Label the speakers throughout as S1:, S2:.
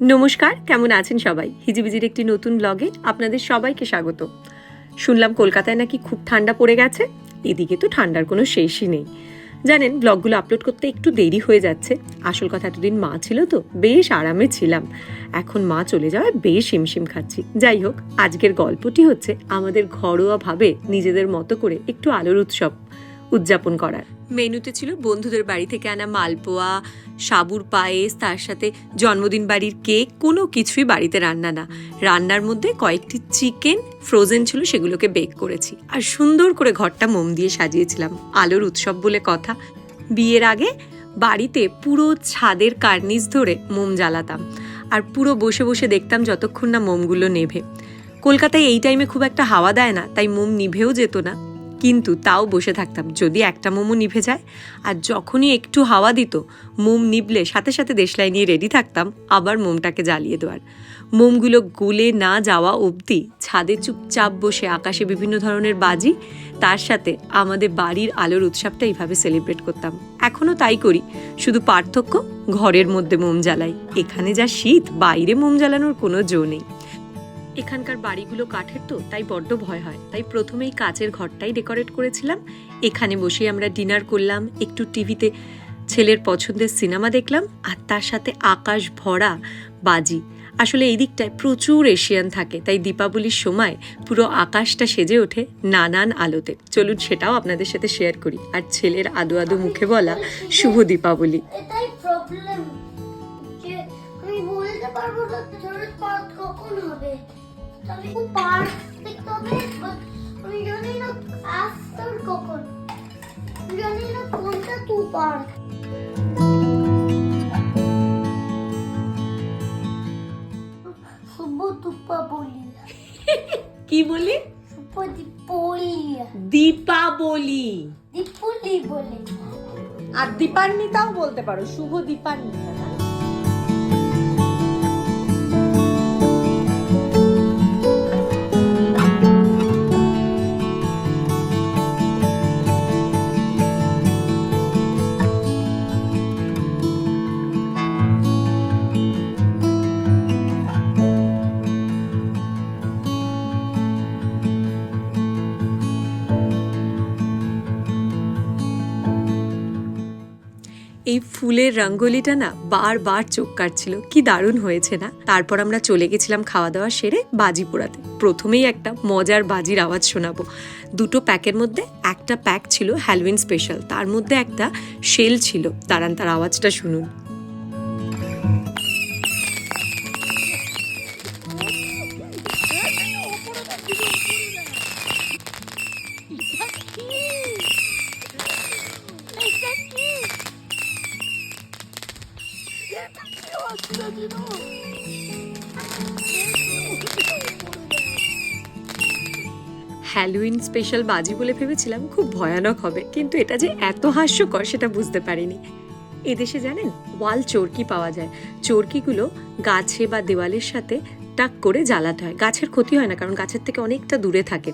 S1: নমস্কার, কেমন আছেন সবাই? হিজিবিজির একটি নতুন ব্লগে আপনাদের সবাইকে স্বাগত। শুনলাম কলকাতায় নাকি খুব ঠান্ডা পড়ে গেছে, এদিকে তো ঠান্ডার কোনো শেষই নেই। জানেন ব্লগগুলো আপলোড করতে একটু দেরি হয়ে যাচ্ছে। আসল কথা, এতদিন মা ছিল তো, বেশ আরামে ছিলাম। এখন মা চলে যাওয়ায় বেশ হিমশিম খাচ্ছি। যাই হোক, আজকের গল্পটি হচ্ছে আমাদের ঘরোয়াভাবে নিজেদের মতো করে একটু আলোর উৎসব উদযাপন করার। মেনুতে ছিল বন্ধুদের বাড়ি থেকে আনা মালপোয়া, সাবুর পায়েস, তার সাথে জন্মদিন বাড়ির কেক, কোনো কিছুই বাড়িতে রান্না না। রান্নার মধ্যে কয়েকটি চিকেন ফ্রোজেন ছিল, সেগুলোকে বেক করেছি। আর সুন্দর করে ঘরটা মোম দিয়ে সাজিয়েছিলাম, আলোর উৎসব বলে কথা। বিয়ের আগে বাড়িতে পুরো ছাদের কার্নিস ধরে মোম জ্বালাতাম, আর পুরো বসে বসে দেখতাম যতক্ষণ না মোমগুলো নেভে। কলকাতায় এই টাইমে খুব একটা হাওয়া দেয় না, তাই মোম নিভেও যেত না। কিন্তু তাও বসে থাকতাম, যদি একটা মোমো নিভে যায়। আর যখনই একটু হাওয়া দিত, মোম নিবলে সাথে সাথে দেশলাই নিয়ে রেডি থাকতাম, আবার মোমটাকে জ্বালিয়ে দেওয়ার। মোমগুলো গলে না যাওয়া অবধি ছাদে চুপচাপ বসে আকাশে বিভিন্ন ধরনের বাজি, তার সাথে আমাদের বাড়ির আলোর উৎসবটা এইভাবে সেলিব্রেট করতাম। এখনও তাই করি, শুধু পার্থক্য, ঘরের মধ্যে মোম জ্বালাই। এখানে যা শীত, বাইরে মোম জ্বালানোর কোনো জো নেই। এখানকার বাড়িগুলো কাঠের তো, তাই বড্ড ভয় হয়। তাই প্রথমেই কাচের ঘরটাই ডেকোরেট করেছিলাম। এখানে বসে আমরা ডিনার করলাম, একটু টিভিতে ছেলের পছন্দের সিনেমা দেখলাম, আর তার সাথে আকাশ ভরা বাজি। আসলে এই দিকটায় প্রচুর এশিয়ান থাকে, তাই দীপাবলির সময় পুরো আকাশটা সেজে ওঠে নানান আলোতে। চলুন সেটাও আপনাদের সাথে শেয়ার করি। আর ছেলের আদো আদো মুখে বলা শুভ দীপাবলি।
S2: হবে। আমি খুব পার্ক হবে আমি জানি না আফটার কখন জানি না কোনটা টু পার্ক শুভ তুপা বলি
S1: কি বলি? দীপাবলি।
S2: দীপলি বলে।
S1: আর দীপান্বিতাও বলতে পারো শুভ দীপান্বিতা। এই ফুলের রঙ্গোলিটা না বারবার চোখ কাটছিল। কি দারুণ হয়েছে না? তারপর আমরা চলে গেছিলাম খাওয়া দাওয়া সেরে বাজি পোড়াতে প্রথমেই একটা মজার বাজির আওয়াজ শোনাবো। দুটো প্যাকের মধ্যে একটা প্যাক ছিল হ্যালোইন স্পেশাল। তার মধ্যে একটা শেল ছিল। তারান তার আওয়াজটা শুনুন। হ্যালোইন স্পেশাল বাজি বলে ভেবেছিলাম, খুব ভয়ানক হবে, কিন্তু এটা যে এত হাস্যকর সেটা বুঝতে পারিনি। এদেশে জানেন, ওয়াল চরকি পাওয়া যায়। চরকিগুলো গাছে বা দেওয়ালের সাথে টাক করে জ্বালাতে হয়। গাছের ক্ষতি হয় না, কারণ গাছের থেকে অনেকটা দূরে থাকে।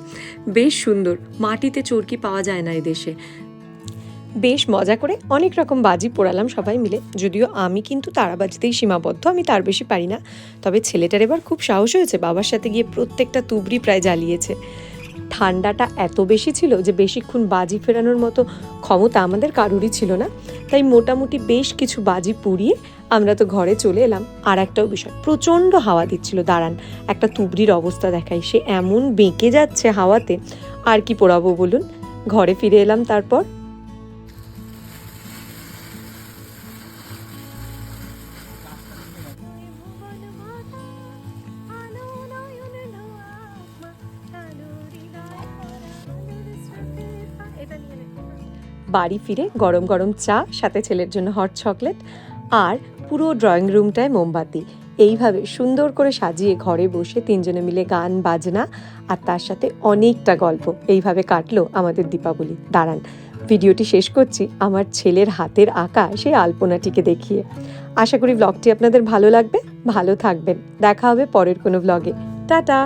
S1: বেশ সুন্দর, মাটিতে চরকি পাওয়া যায় না এদেশে। বেশ মজা করে অনেক রকম বাজি পোড়ালাম সবাই মিলে। যদিও আমি কিন্তু তারাবাজিতেই সীমাবদ্ধ, আমি তার বেশি পারি না। তবে ছেলেটার এবার খুব সাহস হয়েছে, বাবার সাথে গিয়ে প্রত্যেকটা তুবড়ি প্রায় জ্বালিয়েছে। ঠান্ডাটা এত বেশি ছিল যে বেশিক্ষণ বাজি ফেরানোর মতো ক্ষমতা আমাদের কারোরই ছিল না। তাই মোটামুটি বেশ কিছু বাজি পুড়িয়ে আমরা তো ঘরে চলে এলাম। আর একটাও বিষয়, প্রচণ্ড হাওয়া দিচ্ছিল, দাঁড়ান। একটা তুবড়ির অবস্থা দেখাই, সে এমন বেঁকে যাচ্ছে হাওয়াতে। আর কি পোড়াবো বলুন? ঘরে ফিরে এলাম তারপর। বাড়ি ফিরে গরম গরম চা, সাথে ছেলের জন্য হট চকলেট আর পুরো ড্রয়িং রুমটায় মোমবাতি। এইভাবে সুন্দর করে সাজিয়ে ঘরে বসে তিনজনে মিলে গান, বাজনা আর তার সাথে অনেকটা গল্প। এইভাবে কাটলো আমাদের দীপাবলি। দাঁড়ান, ভিডিওটি শেষ করছি। আমার ছেলের হাতের আঁকা সেই আলপনাটিকে দেখিয়ে। আশা করি ব্লগটি আপনাদের ভালো লাগবে। ভালো থাকবেন। দেখা হবে পরের কোনো ব্লগে টাটা!